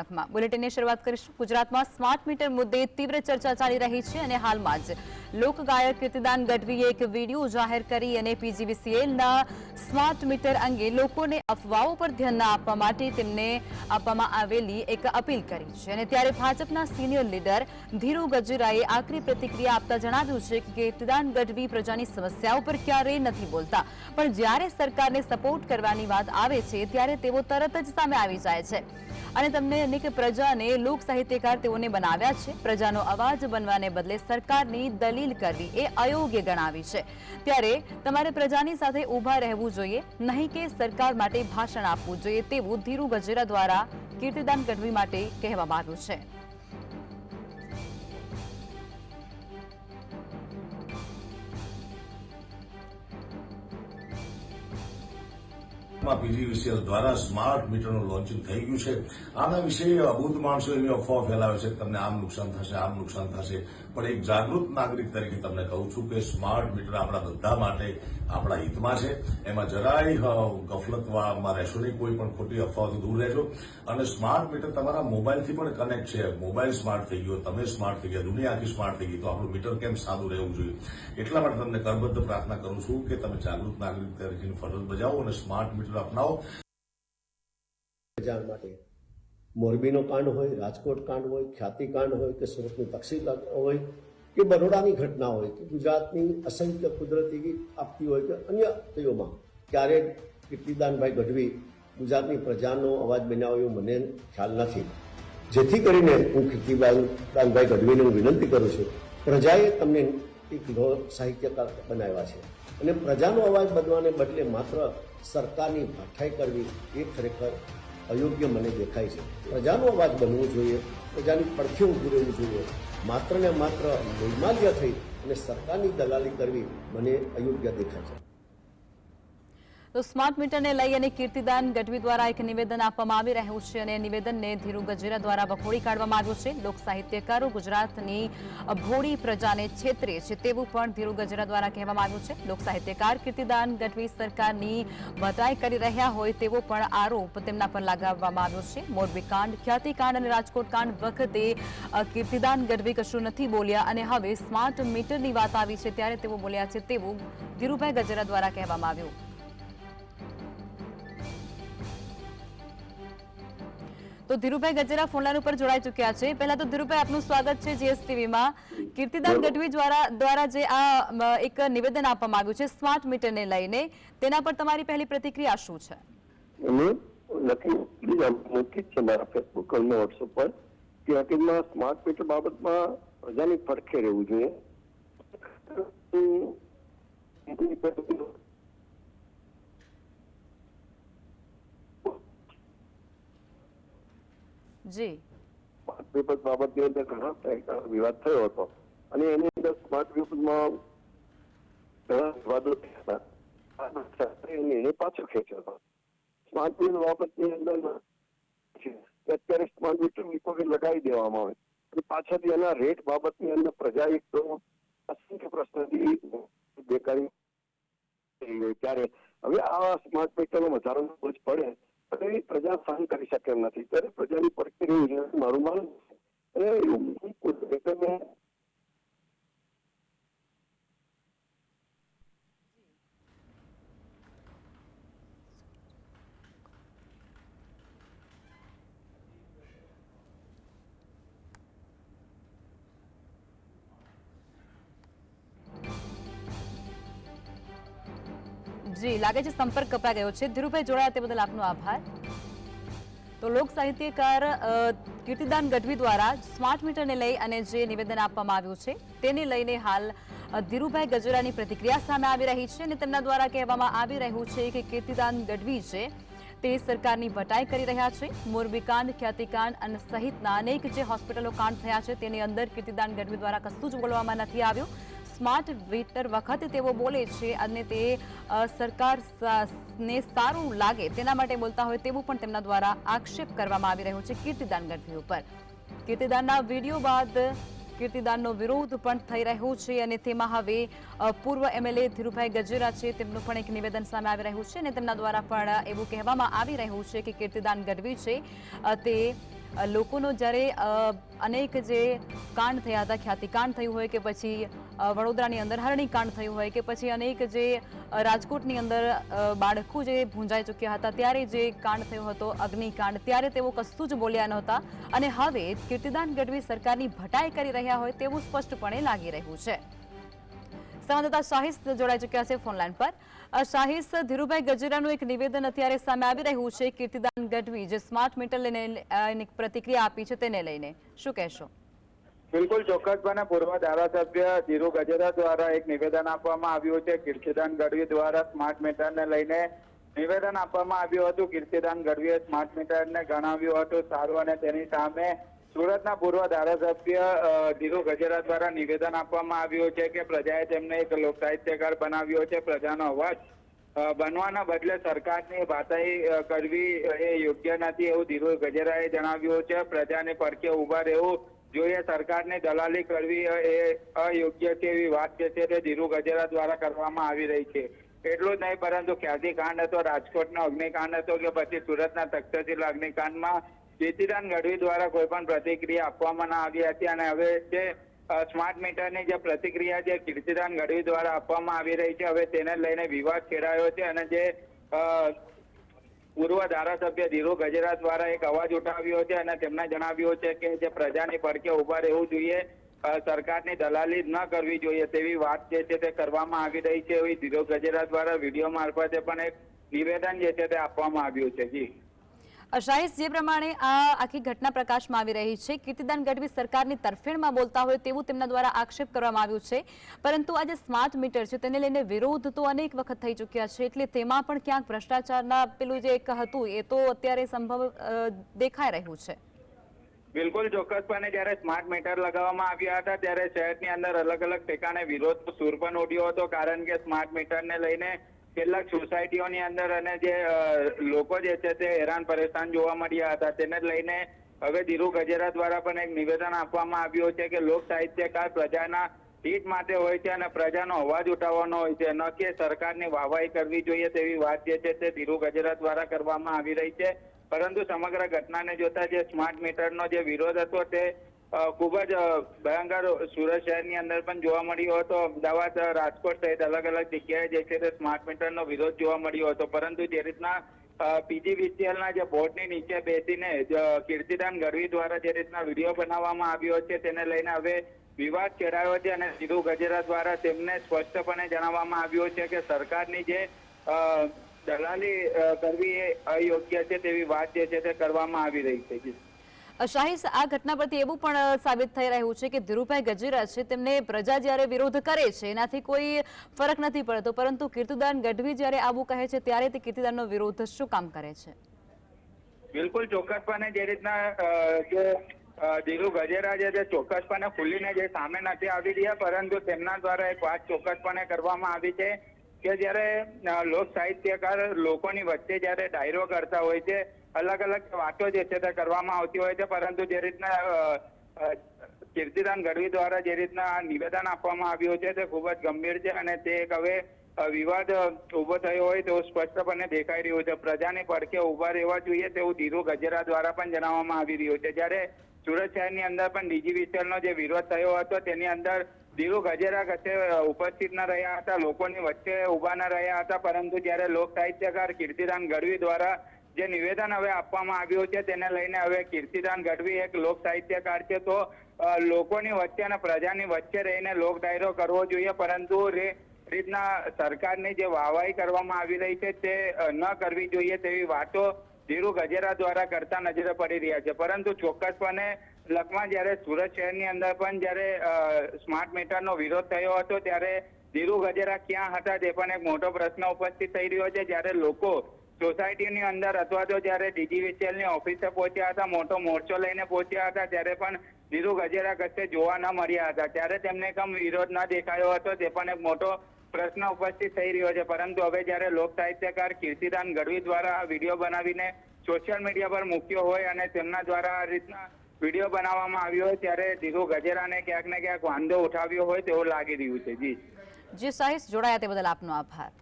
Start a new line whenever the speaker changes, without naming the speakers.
કલાકમાં બુલેટિનની શરૂઆત કરીશું. ગુજરાતમાં સ્માર્ટ મીટર મુદ્દે તીવ્ર ચર્ચા ચાલી રહી છે અને હાલમાં જ લોકગાયક કીર્તિદાન ગઢવીએ એક વીડિયો જાહેર કરી અને પીજીવીસીએલના સ્માર્ટ મીટર અંગે લોકોને અફવાઓ પર ધ્યાન ના આપવા માટે તેમને આપવામાં આવેલી એક અપીલ કરી છે. અને ત્યારે ભાજપના સિનિયર લીડર ધીરુ ગજુરાએ આકરી પ્રતિક્રિયા આપતા જણાવ્યું છે કે કીર્તિદાન ગઢવી પ્રજાની સમસ્યાઓ પર ક્યારેય નથી બોલતા. પણ જ્યારે સરકારને સપોર્ટ કરવાની વાત આવે છે, ત્યારે તેઓ તરત જ સામે આવી જાય છે. અને તમને અનેક પ્રજાને લોક સાહિત્યકાર તેઓને બનાવ્યા છે. પ્રજાનો અવાજ બનવાને બદલે સરકારની દલીલ કરવી એ અયોગ્ય ગણાવી છે. ત્યારે તમારે પ્રજાની સાથે ઊભા રહેવું જોઈએ, નહીં કે સરકાર માટે ભાષણ આપવું જોઈએ તેવું ધીરુ ગજેરા દ્વારા કીર્તિદાન ગઢવી માટે કહેવામાં આવ્યું છે.
માં પીજીવીસીએલ દ્વારા સ્માર્ટ મીટરનું લોન્ચિંગ થઈ ગયું છે. આના વિશે અબૂત માણસો એવી અફવા ફેલાવે છે તમને આમ નુકસાન થશે, આમ નુકસાન થશે. પણ એક જાગૃત નાગરિક તરીકે તમને કહું છું કે સ્માર્ટ મીટર આપણા બધા માટે આપણા હિતમાં છે. એમાં જરાય ગફલતમાં રહેશો નહીં, કોઈ પણ ખોટી અફવાઓથી દૂર રહેજો. અને સ્માર્ટ મીટર તમારા મોબાઈલથી પણ કનેક્ટ છે. મોબાઈલ સ્માર્ટ થઈ ગયો, તમે સ્માર્ટ થઈ ગયા દુનિયા આખી સ્માર્ટ થઈ ગઈ, તો આપણું મીટર કેમ સાદું રહેવું જોઈએ? એટલા માટે તમને કરબદ્ધ પ્રાર્થના કરું છું કે તમે જાગૃત નાગરિક તરીકેની ફરજ બજાવો અને સ્માર્ટ મીટર અપનાવો.
જાણ માટે. મોરબીનો કાંડ હોય, રાજકોટ કાંડ હોય, ખ્યાતિ કાંડ હોય કે સુરતની તકસીલ હોય કે બરોડાની ઘટના હોય કે ગુજરાતની અસંખ્ય કુદરતી આપતી હોય કે અન્ય તેઓમાં ક્યારેક કીર્તિદાનભાઈ ગઢવી ગુજરાતની પ્રજાનો અવાજ બનાવ્યો મને ખ્યાલ નથી. જેથી કરીને હું કીર્તિદાનભાઈ ગઢવીને હું વિનંતી કરું છું, પ્રજાએ તમને એક સાહિત્યકાર બનાવ્યા છે. અને પ્રજાનો અવાજ બનવાને બદલે માત્ર સરકારની ભાઠાઈ કરવી એ ખરેખર અયોગ્ય મને દેખાય છે. પ્રજાનો અવાજ બનવો જોઈએ, પ્રજાની પડખે ઊભું રહેવું જોઈએ. માત્ર ને માત્ર નિર્માલ્ય થઈ અને સરકારની દલાલી કરવી મને અયોગ્ય દેખાય છે.
તો સ્માર્ટ મીટરને લઈ અને કીર્તિદાન ગઢવી દ્વારા એક નિવેદન આપવામાં આવી રહ્યું છે અને નિવેદનને ધીરુ ગજેરા દ્વારા વખોડી કાઢવામાં આવ્યું છે. લોક સાહિત્યકારો ગુજરાતની ભોળી પ્રજાને છેતરે છે તેવું પણ ધીરુ ગજેરા દ્વારા કહેવામાં આવ્યું છે. લોક સાહિત્યકાર કીર્તિદાન ગઢવી સરકારની વધાઈ કરી રહ્યા હોય તેવો પણ આરોપ તેમના પર લગાવવામાં આવ્યો છે. મોરબી કાંડ ખ્યાતિકાંડ અને રાજકોટ કાંડ વખતે કીર્તિદાન ગઢવી કશું નથી બોલ્યા અને હવે સ્માર્ટ મીટરની વાત આવી છે ત્યારે તેઓ બોલ્યા છે તેવું ધીરુભાઈ ગજેરા દ્વારા કહેવામાં આવ્યું. તો ધીરુભાઈ ગજેરા ફોનલાઈન ઉપર જોડાઈ ચૂક્યા છે. પહેલા તો ધીરુભાઈ આપનું સ્વાગત છે જીએસટીવીમાં કીર્તિદાન ગઢવી દ્વારા દ્વારા જે આ એક નિવેદન આપવામાં આવ્યું છે સ્માર્ટ મીટરને લઈને તેના પર તમારી પહેલી પ્રતિક્રિયા શું છે?
લખી મૂકી છે મારા ફેસબુક અને વોટ્સઅપ પર કે હકીકતમાં સ્માર્ટ મીટર બાબતમાં પ્રજાની પડખે રહેવું જોઈએ.
જી.
સ્માર્ટ પીપલ્સ બાબતની અંદર ઘણા વિવાદ થયો હતો. અને એની અંદર સ્માર્ટ પેપરમાં ઘણા વિવાદો. સરકારે પાછો ખેંચ્યો હતો. સ્માર્ટ પીપલ બાબતની અંદર અત્યારે સ્માર્ટ મીટર વિભાગે લગાવી દેવામાં આવે. અને પાછળથી એના રેટ બાબતની અંદર પ્રજા એક તો અસંખ્ય પ્રશ્નથી બેકારી ત્યારે હવે આ સ્માર્ટ મીટરનો વધારાનો બોજ પડે અને પ્રજા સહન કરી શકે એમ નથી. ત્યારે પ્રજાની જોઈએ મારું માનવું અને
જી, લાગે છે સંપર્ક કપાઈ ગયો છે. ધીરુભાઈ જોડાયા તે બદલ આપનો આભાર. તો લોક સાહિત્યકાર કીર્તિદાન ગઢવી દ્વારા સ્માર્ટ મીટરને લઈ અને જે નિવેદન આપવામાં આવ્યું છે, તેને લઈને હાલ ધીરુભાઈ ગજેરાની પ્રતિક્રિયા સામે આવી રહી છે અને તેમના દ્વારા કહેવામાં આવી રહ્યું છે કે કીર્તિદાન ગઢવી છે, તે સરકારની ભટાઈ કરી રહ્યા છે. મોરબીકાંડ, ખ્યાતિકાંડ અને સહિતના અનેક જે હોસ્પિટલો કાંડ થયા છે, તેની અંદર કીર્તિદાન ગઢવી દ્વારા કશું જ બોલવામાં નથી આવ્યું. સ્માર્ટ મીટર વખત તેઓ બોલે છે અને તે સરકાર ને સારું લાગે તેના માટે બોલતા હોય તેવું પણ તેમના દ્વારા આક્ષેપ કરવામાં આવી રહ્યો છે કીર્તિદાન ગઢવી ઉપર. કીર્તિદાનના વીડિયો બાદ કીર્તિદાનનો વિરોધ પણ થઈ રહ્યો છે અને તેમાં હવે પૂર્વ એમએલએ ધીરુભાઈ ગજેરા છે તેમનું પણ એક નિવેદન સામે આવી રહ્યું છે અને તેમના દ્વારા પણ એવું કહેવામાં આવી રહ્યું છે કે કીર્તિદાન ગઢવી છે તે લોકોનો જ્યારે અનેક જે કાંડ થયા હતા ખ્યાતિકાંડ થયું હોય કે પછી વડોદરાની અંદર હરણીકાંડ થયું હોય કે પછી અનેક જે રાજકોટની અંદર બાળકો જે ભૂંજાઈ ચૂક્યા હતા, ત્યારે જે કાંડ થયો હતો, અગ્નિકાંડ, ત્યારે તેઓ કશું જ બોલ્યા નહોતા. અને હવે કીર્તિદાન ગઢવી સરકારની ભટાઈ કરી રહ્યા હોય તેવું સ્પષ્ટપણે લાગી રહ્યું છે. સંવાદદાતા શાહિસ જોડાઈ ચુક્યા છે ફોનલાઈન પર. અ, ધીરુભાઈ ગજેરાનું એક નિવેદન અત્યારે સામે આવી રહ્યું છે. કીર્તિદાન ગઢવી જે સ્માર્ટ મીટર લઈને પ્રતિક્રિયા આપી છે તેને લઈને. શું કહેશો?
બિલકુલ ચોક્કસપણે પૂર્વ ધારાસભ્ય ધીરુ ગજેરા દ્વારા એક નિવેદન આપવામાં આવ્યું છે. કીર્તિદાન ગઢવી દ્વારા સ્માર્ટ મીટરને લઈને નિવેદન આપવામાં આવ્યું હતું. કીર્તિદાન ગઢવીએ સ્માર્ટ મીટરને ગણાવ્યું હતું. સારું અને તેની સામે સુરતના પૂર્વ ધારાસભ્ય ધીરુ ગજેરા દ્વારા નિવેદન આપવામાં આવ્યું છે કે પ્રજાએ તેમને એક લોક સાહિત્યકાર બનાવ્યો છે. પ્રજાનો અવાજ બનવાના બદલે સરકારની વાતાઈ કરવી એ યોગ્ય નથી એવું ધીરુ ગજેરાએ જણાવ્યું છે. પ્રજાને પડખે ઊભા રહેવું જોઈએ સરકારને દલાલી કરવી એ અયોગ્ય છે એવી વાત છે તે ધીરુ ગજેરા દ્વારા કરવામાં આવી રહી છે. એટલું જ નહીં, પરંતુ ખ્યાતિ કાંડ હતો, રાજકોટનો અગ્નિકાંડ હતો કે પછી સુરતના તક્ષશિલા અગ્નિકાંડમાં કીર્તિદાન ગઢવી દ્વારા કોઈ પણ પ્રતિક્રિયા આપવામાં ના આવી હતી અને હવે જે સ્માર્ટ મીટરની જે પ્રતિક્રિયા જે કીર્તિદાન ગઢવી દ્વારા આપવામાં આવી રહી છે. હવે તેને લઈને વિવાદ છેડાયો છે અને જે પૂર્વ ધારાસભ્ય ધીરુ ગજેરા દ્વારા એક અવાજ ઉઠાવ્યો છે અને તેમણે જણાવ્યું છે કે જે પ્રજાની પડખે ઊભા રહેવું જોઈએ સરકારની દલાલી ન કરવી જોઈએ તેવી વાત જે છે તે કરવામાં આવી રહી છે એવી ધીરુ ગજેરા દ્વારા વીડિયો મારફતે પણ એક નિવેદન જે છે તે આપવામાં આવ્યું છે. જી.
અ, જે પ્રમાણે આ આખી ઘટના પ્રકાશમાં આવી રહી છે કીર્તિદાન ગઢવી સરકારની તરફેણમાં બોલતા હોય તેવું તેમના દ્વારા આક્ષેપ કરવામાં આવ્યું છે. પરંતુ આ જે સ્માર્ટ મીટર છે તેને લઈને વિરોધ તો અનેક વખત થઈ ચૂક્યા છે એટલે તેમાં પણ ક્યાંક ભ્રષ્ટાચારના પેલું જે એક હતું એ તો અત્યારે સંભવ દેખાઈ રહ્યું છે.
બિલકુલ ચોક્કસપણે જ્યારે સ્માર્ટ મીટર લગાવવામાં આવ્યા હતા ત્યારે શહેરની અંદર અલગ અલગ ઠેકાણે વિરોધ સૂર પણ ઉડ્યો હતો કારણ કે સ્માર્ટ મીટરને લઈને કેટલાક સોસાયટીઓની અંદર અને જે લોકો જે છે તે હેરાન પરેશાન જોવા મળ્યા હતા, તેને લઈને હવે ધીરુ ગજેરા દ્વારા પણ એક નિવેદન આપવામાં આવ્યું છે કે લોક સાહિત્યકાર પ્રજાના હિત માટે હોય છે અને પ્રજાનો અવાજ ઉઠાવવાનો હોય છે. ન કે સરકારની વાહવાહી કરવી જોઈએ તેવી વાત જે છે તે ધીરુ ગજેરા દ્વારા કરવામાં આવી રહી છે. પરંતુ સમગ્ર ઘટનાને જોતા જે સ્માર્ટ મીટરનો જે વિરોધ હતો તે ખૂબ જ ભયંકર સુરત શહેરની અંદર પણ જોવા મળ્યો હતો અમદાવાદ રાજકોટ સહિત અલગ અલગ જગ્યાએ જે છે તે સ્માર્ટ મીટરનો વિરોધ જોવા મળ્યો હતો. પરંતુ જે રીતના પીજીવીસીએલના જે. બોર્ડની નીચે બેસીને કીર્તિદાન ગઢવી દ્વારા જે રીતના વીડિયો બનાવવામાં આવ્યો છે તેને લઈને હવે વિવાદ છેડાયો છે અને સીધુ ગજેરા દ્વારા તેમને સ્પષ્ટપણે જણાવવામાં આવ્યું છે કે સરકારની જે દલાલી કરવી એ અયોગ્ય છે તેવી વાત જે છે તે કરવામાં આવી રહી છે.
શાહિસ આ ઘટના પરથી એવું પણ સાબિત થઈ રહ્યું છે કે ધીરુભાઈ ગજેરા છે, તેમને પ્રજા જ્યારે વિરોધ કરે છે, એનાથી કોઈ ફરક નથી પડતો. પરંતુ કીર્તિદાન ગઢવી જ્યારે આવું કહે છે, ત્યારે તે કીર્તિદાનનો વિરોધ શું કામ કરે છે?
બિલકુલ ચોક્કસપણે જે રીતના જે ધીરુ ગજેરા છે ચોક્કસપણે ખુલ્લીને જે સામે નથી આવી રહ્યા, પરંતુ તેમના દ્વારા એક વાત ચોક્કસપણે કરવામાં આવી છે. કે જ્યારે લોક સાહિત્યકાર લોકોની વચ્ચે જ્યારે ડાયરો કરતા હોય છે, અલગ અલગ વાતો જે છે તે કરવામાં આવતી હોય છે, પરંતુ જે રીતના કીર્તિદાન ગઢવી દ્વારા જે રીતના નિવેદન આપવામાં આવ્યું છે તે ખૂબ જ ગંભીર છે અને તે એક હવે વિવાદ ઊભો થયો હોય તેવું સ્પષ્ટપણે દેખાઈ રહ્યું છે. પ્રજાને પડખે ઊભા રહેવા જોઈએ તેવું ધીરુ ગજેરા દ્વારા પણ જણાવવામાં આવી રહ્યું છે. જ્યારે સુરત શહેરની અંદર પણ ડીજીવીસીએલનો જે વિરોધ થયો હતો, તેની અંદર ધીરુ ગજેરા કચ્છે ઉપસ્થિત ન રહ્યા હતા, લોકોની વચ્ચે ઊભા ન રહ્યા હતા, પરંતુ જ્યારે લોક સાહિત્યકાર કીર્તિદાન ગઢવી દ્વારા જે નિવેદન હવે આપવામાં આવ્યું છે, તેને લઈને હવે કીર્તિદાન ગઢવી એક લોક સાહિત્યકાર છે, તો લોકોની વચ્ચે અને પ્રજાની વચ્ચે રહીને લોક ડાયરો કરવો જોઈએ, પરંતુ રીતના સરકારની જે વાહવાહી કરવામાં આવી રહી છે, તે ન કરવી જોઈએ તેવી વાતો ધીરુ ગજેરા દ્વારા કરતા નજરે પડી રહ્યા છે. પરંતુ ચોક્કસપણે લખમાં જ્યારે સુરત શહેરની અંદર પણ જ્યારે સ્માર્ટ મીટરનો વિરોધ થયો હતો, ત્યારે ધીરુ ગજેરા ક્યાં હતા તે પણ એક મોટો પ્રશ્ન ઉપસ્થિત થઈ રહ્યો છે. જ્યારે લોકો સોસાયટીની અંદર અથવા તો જ્યારે ડીજીવીસીએલની ઓફિસે પહોંચ્યા હતા, મોટો મોરચો લઈને પહોંચ્યા હતા, ત્યારે પણ ધીરુ ગજેરા કશે જોવા ન મળ્યા હતા. ત્યારે તેમને કમ વિરોધ ન દેખાયો હતો, તે પણ એક મોટો પ્રશ્ન ઉપસ્થિત થઈ રહ્યો છે. પરંતુ હવે જ્યારે લોક સાહિત્યકાર કીર્તિદાન ગઢવી દ્વારા આ વીડિયો બનાવીને સોશિયલ મીડિયા પર મૂક્યો હોય અને તેમના દ્વારા આ રીતના વીડિયો બનાવવામાં આવ્યો હોય ત્યારે દીધો ગજેરાને ક્યાંક ને ક્યાંક વાંધો ઉઠાવ્યો હોય તેવું લાગી રહ્યું છે. જી.
જે સાહિસ, જોડાયા તે બદલ આપનો આભાર.